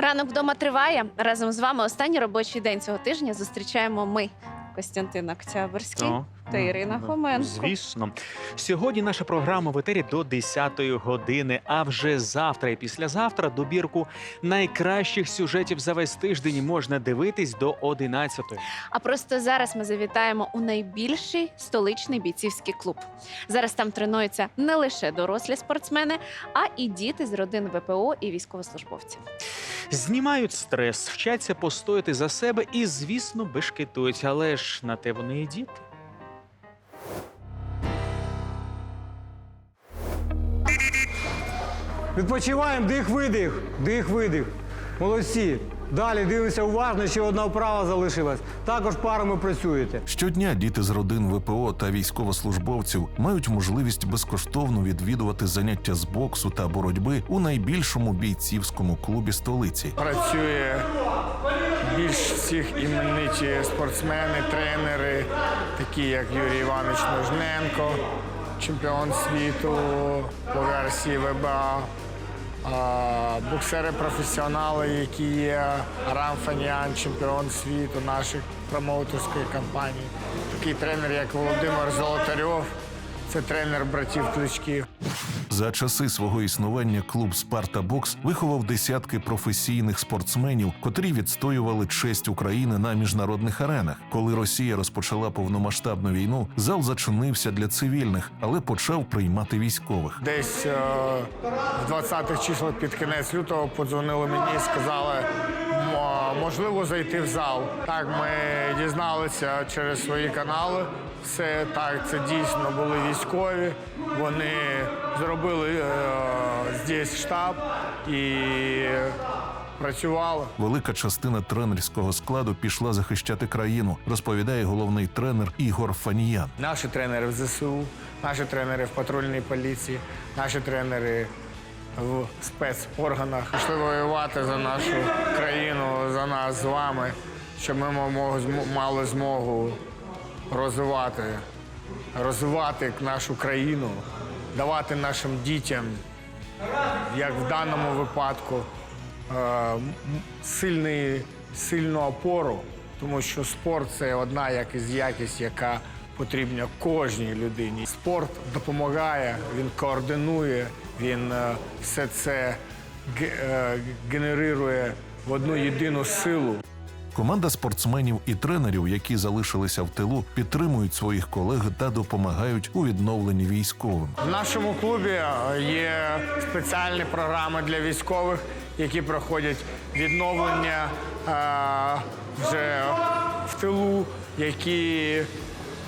Ранок вдома триває. Разом з вами останній робочий день цього тижня зустрічаємо ми, Костянтин Октябрьський О, та Ірина ну, Хоменко. Звісно. Сьогодні наша програма в етері до 10-ї години. А вже завтра і післязавтра добірку найкращих сюжетів за весь тиждень можна дивитись до 11-ї. А просто зараз ми завітаємо у найбільший столичний бійцівський клуб. Зараз там тренуються не лише дорослі спортсмени, а і діти з родин ВПО і військовослужбовців. Знімають стрес, вчаться постояти за себе і, звісно, бешкетують. Але ж на те вони і діти. Відпочиваємо, дих-видих, дих-видих. Молодці. Далі дивимося уважно, ще одна вправа залишилась. Також парами працюєте. Щодня діти з родин ВПО та військовослужбовців мають можливість безкоштовно відвідувати заняття з боксу та боротьби у найбільшому бійцівському клубі столиці. працює більш всіх імениті спортсмени, тренери, такі як Юрій Іванович Нужненко, чемпіон світу по версії ВБА, боксери-професіонали, які є Арам Фаніан, чемпіон світу наших промоутерської компанії. Такий тренер, як Володимир Золотарьов, це тренер братів Кличків. За часи свого існування клуб Спарта Бокс виховав десятки професійних спортсменів, котрі відстоювали честь України на міжнародних аренах. Коли Росія розпочала повномасштабну війну, зал зачинився для цивільних, але почав приймати військових. Десь е, в 20-х числах під кінець лютого подзвонили мені і сказали, «Мо- можливо зайти в зал. Так, ми дізналися через свої канали. Все так, це дійсно були військові. Вони зробили е, здесь штаб і працювали. Велика частина тренерського складу пішла захищати країну, розповідає головний тренер Ігор Фаніян. Наші тренери в ЗСУ, наші тренери в патрульній поліції, наші тренери в спецорганах. Пішли воювати за нашу країну, за нас з вами, щоб ми мали змогу розвивати, розвивати нашу країну, давати нашим дітям, як в даному випадку, е, сильний, сильну опору, тому що спорт це одна як із якість, яка потрібна кожній людині. Спорт допомагає, він координує, він е, все це е, генерує в одну єдину силу. Команда спортсменів і тренерів, які залишилися в тилу, підтримують своїх колег та допомагають у відновленні військовим. В нашому клубі е, є спеціальні програми для військових, які проходять відновлення е, вже в тилу, які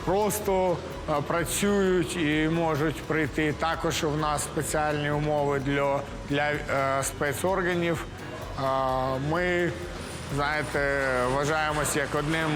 просто е, працюють і можуть прийти. Також у нас спеціальні умови для, для е, спецорганів. Е, ми, знаєте, вважаємося як одним,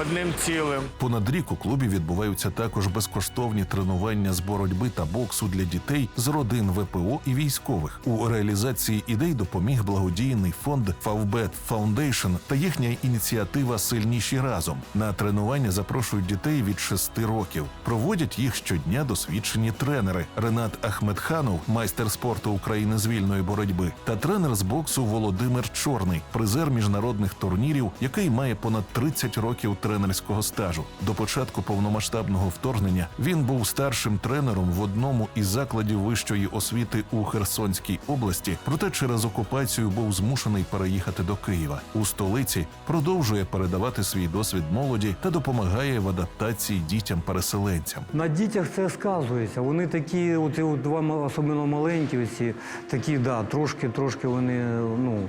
одним цілим. Понад рік у клубі відбуваються також безкоштовні тренування з боротьби та боксу для дітей з родин ВПО і військових. У реалізації ідей допоміг благодійний фонд Favbet Foundation та їхня ініціатива Сильніші разом. На тренування запрошують дітей від 6 років. Проводять їх щодня досвідчені тренери Ренат Ахмедханов, майстер спорту України з вільної боротьби, та тренер з боксу Володимир Чорний, призер міжнародних турнірів, який має понад 30 років тренерського стажу. До початку повномасштабного вторгнення він був старшим тренером в одному із закладів вищої освіти у Херсонській області. Проте через окупацію був змушений переїхати до Києва. У столиці продовжує передавати свій досвід молоді та допомагає в адаптації дітям-переселенцям. На дітях це сказується. Вони такі, от два особливо маленькі, оці, такі, да, трошки, трошки вони, ну,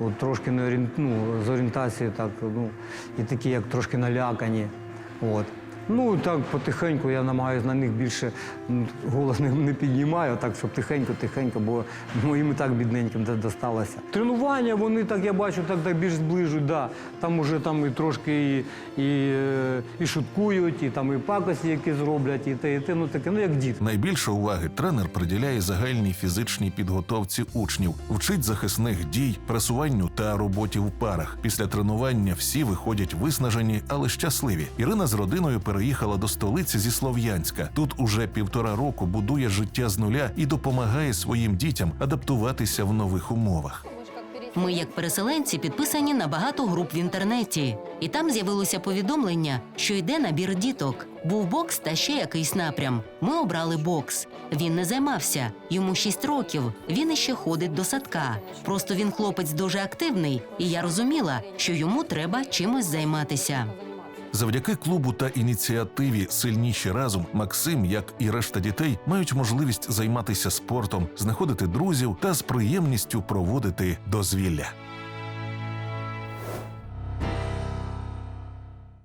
от, трошки не орієн- ну, з орієнтацією, так, ну, і такі, як трошки налякані. От. Ну, так потихеньку я намагаюся на них більше голос не, не піднімаю, так, щоб тихенько-тихенько, бо ну, їм і так бідненьким до- досталося. Тренування вони так, я бачу, так, так більш зближують, да. Там уже там і трошки і, і, е, і шуткують, і там і пакості які зроблять, і те, і те, ну таке, ну як діти. Найбільше уваги тренер приділяє загальній фізичній підготовці учнів, вчить захисних дій, пресуванню та роботі в парах. Після тренування всі виходять виснажені, але щасливі. Ірина з родиною переїхала до столиці зі Слов'янська. Тут уже півтора року будує життя з нуля і допомагає своїм дітям адаптуватися в нових умовах. Ми, як переселенці, підписані на багато груп в інтернеті, і там з'явилося повідомлення, що йде набір діток. Був бокс та ще якийсь напрям. Ми обрали бокс. Він не займався. Йому 6 років. Він іще ходить до садка. Просто він хлопець дуже активний, і я розуміла, що йому треба чимось займатися. Завдяки клубу та ініціативі Сильніші разом Максим, як і решта дітей, мають можливість займатися спортом, знаходити друзів та з приємністю проводити дозвілля.